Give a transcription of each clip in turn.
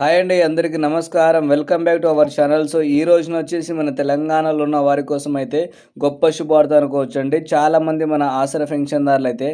Hi అండి అందరికీ నమస్కారం. Welcome back to our channel. So ఈ రోజున వచ్చేసి మన తెలంగాణలో ఉన్న వారి కోసం అయితే గొప్ప శుభార్త అనుకోవచ్చు అండి చాలామంది మన ఆసర పెన్షన్దారులు అయితే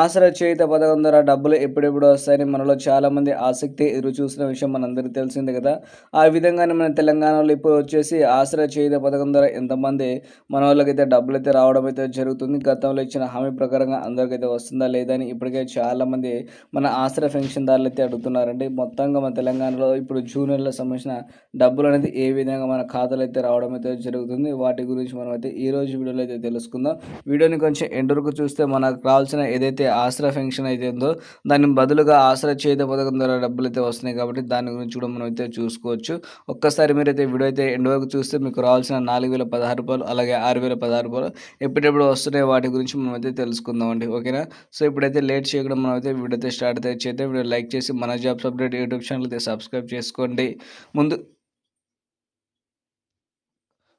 ఆసర చేయుత పథకం ద్వారా డబ్బులు ఎప్పుడెప్పుడు వస్తాయని మనలో చాలామంది ఆసక్తి ఎదురు చూసిన విషయం మనందరికీ తెలిసిందే కదా. ఆ విధంగానే మన తెలంగాణలో ఇప్పుడు వచ్చేసి ఆసర చేయుత పథకం ద్వారా ఎంతమంది మన వాళ్ళకైతే డబ్బులు అయితే రావడం అయితే జరుగుతుంది. గతంలో ఇచ్చిన హామీ ప్రకారంగా అందరికైతే వస్తుందా లేదా అని ఇప్పటికే చాలామంది మన ఆసర పెన్షన్దారులు అయితే అడుగుతున్నారండి. మొత్తంగా మన తెలంగాణలో ఇప్పుడు జూన్ నెలలో సంబంధించిన డబ్బులు అనేది ఏ విధంగా మన ఖాతాలో అయితే రావడం అయితే జరుగుతుంది వాటి గురించి మనం అయితే ఈ రోజు వీడియోలో అయితే తెలుసుకుందాం. వీడియోని కొంచెం ఎండ్ వరకు చూస్తే మనకు రావాల్సిన ఏదైతే ఆసరా ఫెన్షన్ అయితే ఉందో దాని బదులుగా ఆసరా చేత పథకం ద్వారా డబ్బులు అయితే వస్తున్నాయి కాబట్టి దాని గురించి కూడా మనం అయితే చూసుకోవచ్చు. ఒక్కసారి మీరైతే వీడియో అయితే ఎండ్ వరకు చూస్తే మీకు రావాల్సిన నాలుగు వేల పదహారు రూపాయలు అలాగే ఆరు వేల పదహారు రూపాయలు ఎప్పుడెప్పుడు వస్తున్నాయి వాటి గురించి మనం అయితే తెలుసుకుందామండి ఓకేనా? సో ఇప్పుడైతే లేట్ చేయకుండా మనం అయితే వీడియో అయితే స్టార్ట్ అయితే చేస్తే వీడియో లైక్ చేసి మన జాబ్స్ అప్డేట్ యూట్యూబ్ ఛానల్ అయితే సబ్స్క్రైబ్ సబ్స్క్రైబ్ చేసుకోండి. ముందు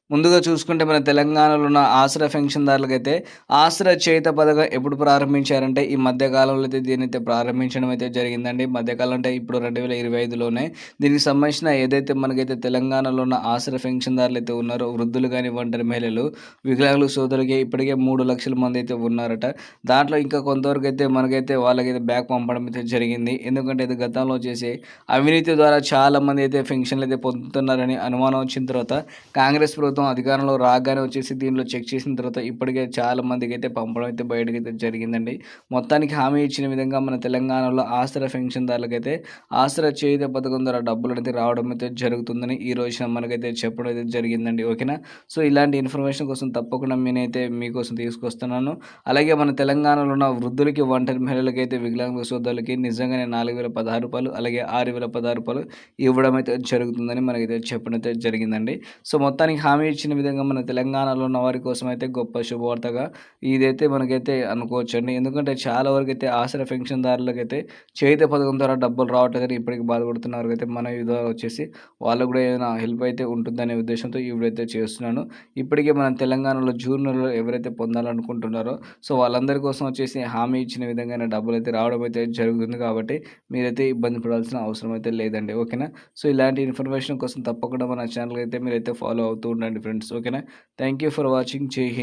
ముందుగా చూసుకుంటే మన తెలంగాణలో ఉన్న ఆసరా పెన్షన్దారులకైతే ఆసరా చేత పథకం ఎప్పుడు ప్రారంభించారంటే ఈ మధ్యకాలంలో అయితే దీని అయితే ప్రారంభించడం అయితే జరిగిందండి. మధ్యకాలం అంటే ఇప్పుడు రెండు వేల ఇరవై ఐదులోనే దీనికి సంబంధించిన ఏదైతే మనకైతే తెలంగాణలో ఉన్న ఆసరా పెన్షన్దారులు అయితే ఉన్నారో వృద్ధులు కానీ ఒంటరి మహిళలు వికలాంగులు సోదరులకి ఇప్పటికే మూడు లక్షల మంది అయితే ఉన్నారట. దాంట్లో ఇంకా కొంతవరకు అయితే మనకైతే వాళ్ళకైతే బ్యాక్ పంపడం అయితే జరిగింది. ఎందుకంటే ఇది గతంలో వచ్చేసి అవినీతి ద్వారా చాలామంది అయితే పెన్షన్లు అయితే పొందుతున్నారని అనుమానం వచ్చిన తర్వాత కాంగ్రెస్ ప్రభుత్వం ప్రభుత్వం అధికారంలో రాగానే వచ్చేసి దీనిలో చెక్ చేసిన తర్వాత ఇప్పటికే చాలా మందికి అయితే పంపడం అయితే బయటకు అయితే జరిగిందండి. మొత్తానికి హామీ ఇచ్చిన విధంగా మన తెలంగాణలో ఆసరా పెన్షన్దారులకైతే ఆసరా చేయుత పథకం ద్వారా డబ్బులు అయితే రావడం అయితే జరుగుతుందని ఈ రోజున మనకైతే చెప్పడం అయితే జరిగిందండి. ఓకేనా? సో ఇలాంటి ఇన్ఫర్మేషన్ కోసం తప్పకుండా నేనైతే మీకోసం తీసుకొస్తున్నాను. అలాగే మన తెలంగాణలో ఉన్న వృద్ధులకి ఒంటరి మహిళలకైతే వికలాంగ సోదరులకి నిజంగానే నాలుగు వేల పదహారు రూపాయలు అలాగే ఆరు వేల పదహారు రూపాయలు ఇవ్వడం అయితే జరుగుతుందని మనకైతే చెప్పడం అయితే జరిగిందండి. సో మొత్తానికి హామీ ఇచ్చిన విధంగా మన తెలంగాణలో ఉన్న వారి కోసం అయితే గొప్ప శుభవార్తగా ఇదైతే మనకైతే అనుకోవచ్చు అండి ఎందుకంటే చాలా వరకు అయితే ఆసర పెన్షన్దారులకైతే చేత పథకం ద్వారా డబ్బులు రావట్లేదని ఇప్పటికి బాధపడుతున్నారు అయితే మన ద్వారా వచ్చేసి వాళ్ళకు కూడా ఏదైనా హెల్ప్ అయితే ఉంటుందనే ఉద్దేశంతో ఇవిడైతే చేస్తున్నాను. ఇప్పటికే మన తెలంగాణలో జూన్ నెలలో ఎవరైతే పొందాలనుకుంటున్నారో సో వాళ్ళందరి కోసం వచ్చేసి హామీ ఇచ్చిన విధంగానే డబ్బులు అయితే రావడం అయితే జరుగుతుంది కాబట్టి మీరైతే ఇబ్బంది పడాల్సిన అవసరం అయితే లేదండి. ఓకేనా? సో ఇలాంటి ఇన్ఫర్మేషన్ కోసం తప్పకుండా మన ఛానల్ అయితే మీరైతే ఫాలో అవుతూ ఉండండి. ఫ్రెండ్స్ ఓకేనా థ్యాంక్ యూ ఫర్ వాచింగ్ జై హింద్